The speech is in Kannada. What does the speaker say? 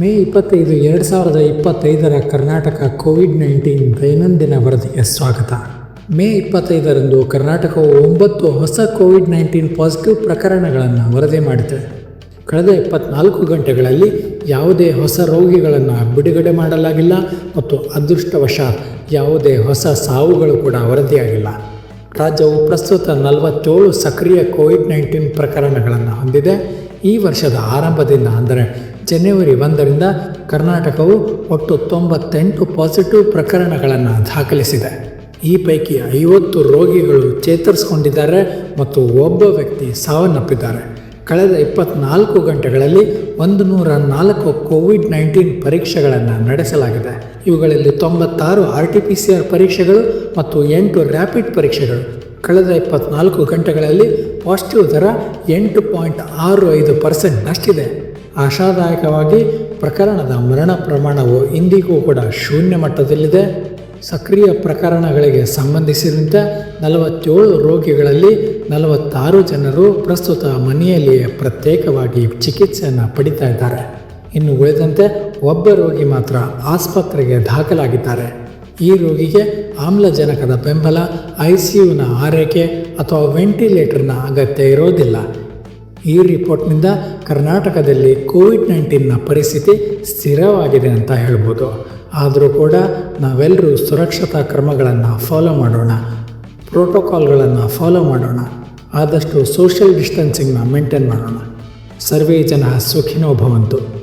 ಮೇ ಇಪ್ಪತ್ತೈದು, ಎರಡು ಸಾವಿರದ ಇಪ್ಪತ್ತೈದರ ಕರ್ನಾಟಕ ಕೋವಿಡ್ ನೈನ್ಟೀನ್ ದೈನಂದಿನ ವರದಿಗೆ ಸ್ವಾಗತ. ಮೇ ಇಪ್ಪತ್ತೈದರಂದು ಕರ್ನಾಟಕವು ಒಂಬತ್ತು ಹೊಸ ಕೋವಿಡ್ ನೈನ್ಟೀನ್ ಪಾಸಿಟಿವ್ ಪ್ರಕರಣಗಳನ್ನು ವರದಿ ಮಾಡಿದೆ ಕಳೆದ ಇಪ್ಪತ್ನಾಲ್ಕು ಗಂಟೆಗಳಲ್ಲಿ ಯಾವುದೇ ಹೊಸ ರೋಗಿಗಳನ್ನು ಬಿಡುಗಡೆ ಮಾಡಲಾಗಿಲ್ಲ ಮತ್ತು ಅದೃಷ್ಟವಶಾತ್ ಯಾವುದೇ ಹೊಸ ಸಾವುಗಳು ಕೂಡ ವರದಿಯಾಗಿಲ್ಲ. ರಾಜ್ಯವು ಪ್ರಸ್ತುತ ನಲವತ್ತೇಳು ಸಕ್ರಿಯ ಕೋವಿಡ್ ನೈನ್ಟೀನ್ ಪ್ರಕರಣಗಳನ್ನು ಹೊಂದಿದೆ. ಈ ವರ್ಷದ ಆರಂಭದಿಂದ ಅಂದರೆ ಜನವರಿ ಒಂದರಿಂದ ಕರ್ನಾಟಕವು ಒಟ್ಟು ತೊಂಬತ್ತೆಂಟು ಪಾಸಿಟಿವ್ ಪ್ರಕರಣಗಳನ್ನು ದಾಖಲಿಸಿದೆ. ಈ ಪೈಕಿ ಐವತ್ತು ರೋಗಿಗಳು ಚೇತರಿಸಿಕೊಂಡಿದ್ದಾರೆ ಮತ್ತು ಒಬ್ಬ ವ್ಯಕ್ತಿ ಸಾವನ್ನಪ್ಪಿದ್ದಾರೆ. ಕಳೆದ ಇಪ್ಪತ್ನಾಲ್ಕು ಗಂಟೆಗಳಲ್ಲಿ ಒಂದು ನೂರ ನಾಲ್ಕು ಕೋವಿಡ್ ನೈನ್ಟೀನ್ ಪರೀಕ್ಷೆಗಳನ್ನು ನಡೆಸಲಾಗಿದೆ. ಇವುಗಳಲ್ಲಿ ತೊಂಬತ್ತಾರು R T P C R ಪರೀಕ್ಷೆಗಳು ಮತ್ತು ಎಂಟು ರ್ಯಾಪಿಡ್ ಪರೀಕ್ಷೆಗಳು. ಕಳೆದ ಇಪ್ಪತ್ನಾಲ್ಕು ಗಂಟೆಗಳಲ್ಲಿ ಪಾಸಿಟಿವ್ ದರ ಎಂಟು ಪಾಯಿಂಟ್ ಆರು ಐದು ಪರ್ಸೆಂಟ್ನಷ್ಟಿದೆ ಆಶಾದಾಯಕವಾಗಿ ಪ್ರಕರಣದ ಮರಣ ಪ್ರಮಾಣವು ಇಂದಿಗೂ ಕೂಡ ಶೂನ್ಯ ಮಟ್ಟದಲ್ಲಿದೆ. ಸಕ್ರಿಯ ಪ್ರಕರಣಗಳಿಗೆ ಸಂಬಂಧಿಸಿದಂತೆ ನಲವತ್ತೇಳು ರೋಗಿಗಳಲ್ಲಿ ನಲವತ್ತಾರು ಜನರು ಪ್ರಸ್ತುತ ಮನೆಯಲ್ಲಿಯೇ ಪ್ರತ್ಯೇಕವಾಗಿ ಚಿಕಿತ್ಸೆಯನ್ನು ಪಡಿತಾ ಇದ್ದಾರೆ. ಇನ್ನು ಉಳಿದಂತೆ ಒಬ್ಬ ರೋಗಿ ಮಾತ್ರ ಆಸ್ಪತ್ರೆಗೆ ದಾಖಲಾಗಿದ್ದಾರೆ. ಈ ರೋಗಿಗೆ ಆಮ್ಲಜನಕದ ಬೆಂಬಲ ಐ ಸಿ ಯುನ ಆರೈಕೆ ಅಥವಾ ವೆಂಟಿಲೇಟರ್ನ ಅಗತ್ಯ ಇರೋದಿಲ್ಲ. ಈ ರಿಪೋರ್ಟ್ನಿಂದ ಕರ್ನಾಟಕದಲ್ಲಿ ಕೋವಿಡ್ ನೈನ್ಟೀನ್ನ ಪರಿಸ್ಥಿತಿ ಸ್ಥಿರವಾಗಿದೆ ಅಂತ ಹೇಳ್ಬೋದು. ಆದರೂ ಕೂಡ ನಾವೆಲ್ಲರೂ ಸುರಕ್ಷತಾ ಕ್ರಮಗಳನ್ನು ಫಾಲೋ ಮಾಡೋಣ. ಪ್ರೋಟೋಕಾಲ್ಗಳನ್ನು ಫಾಲೋ ಮಾಡೋಣ. ಆದಷ್ಟು ಸೋಷಿಯಲ್ ಡಿಸ್ಟೆನ್ಸಿಂಗ್ನ ಮೇಂಟೈನ್ ಮಾಡೋಣ. ಸರ್ವೇ ಜನ ಸುಖಿನೋ ಭವಂತು.